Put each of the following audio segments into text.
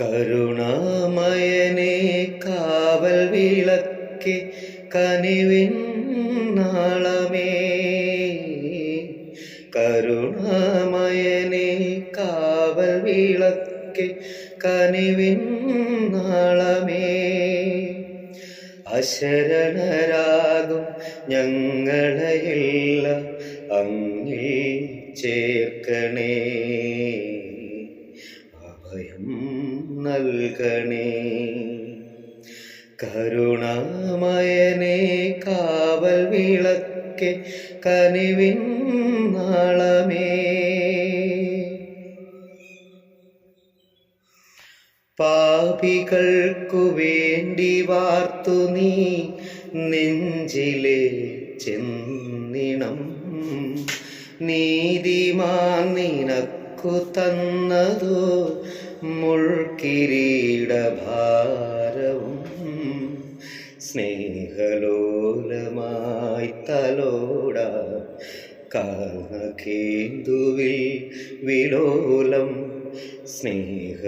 കരുണാമയനെ കാവൽ വിളക്കെ കനിവിൻ നാളമേ. കരുണാമയനെ കാവൽ വിളക്കെ കനിവിൻ നാളമേ. അശരണരാകും ഞങ്ങളെയെല്ലാം അങ്ങിൽ ചേർക്കണേ. അഭയം നൽകണേ കരുണാമയനെ കാവൽ വിളക്കെ കനിവിൻ നാളമേ. പാപികൾക്കു വേണ്ടി വാർത്തു നീ നെഞ്ചിലെ ചെന്നിണം. നീതിമാൻ നിനക്കു തന്നതോ മുൾക്കിരീടഭാരവും സ്നേഹലോലമായി തലോട കാനകേന്ദുവിൽ വിലോലം സ്നേഹലോലമായി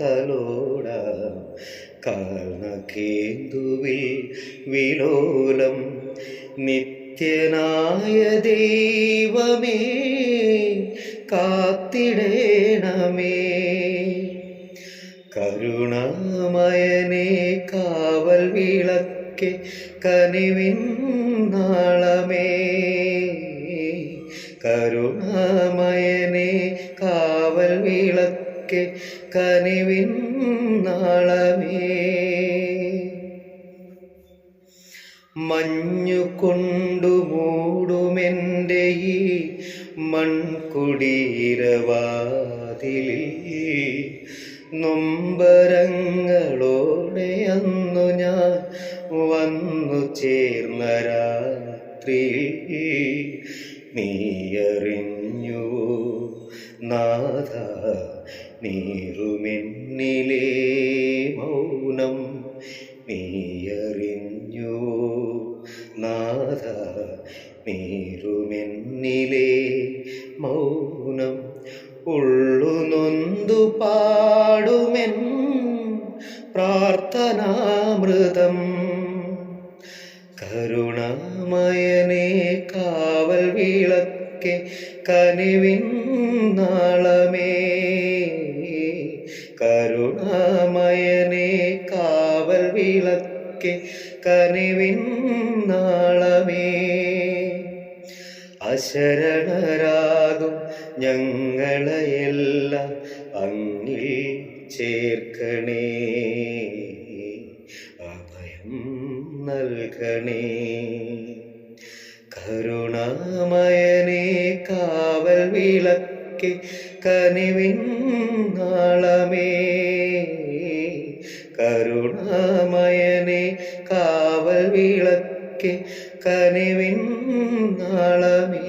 തലോട കാനകേന്ദുവിൽ വിലോലം നിത്യനായ ദൈവമേ. കാത്തിടേണമേ. കരുണാമയനെ കാവൽ വിളക്കെ കനിവിൻ നാളമേ. കരുണാമയനെ കാവൽ വിളക്കെ കനിവിൻ നാളമേ. മഞ്ഞു കൊണ്ടു മൂടുമെന്റെ ഈ മൺകുടീരവാതിലിൽ നൊമ്പരങ്ങളോടെ അന്നു ഞാൻ വന്നു ചേർന്ന രാത്രി നീയറിഞ്ഞു നാഥ നീറുമെന്നിലേ നീറുമെന്നിലേ മൗനം ഉള്ളു നൊന്തു പാടുമെൻ പ്രാർത്ഥനാമൃതം. കരുണാമയനെ കാവൽ വിളക്കെ കനിവിൻ നാളമേ. കരുണാമയനെ കാവൽ വിളക്കെ കനിവിൻ നാളമേ. അശരണരാകും ഞങ്ങളെയെല്ലാം അങ്ങിൽ ചേർക്കണേ. അഭയം നൽകണേ. കരുണാമയനെ കാവൽ വിളക്കെ കനിവിൻ നാളമേ. വിളക്കെ കനിവിൻ നാളമേ.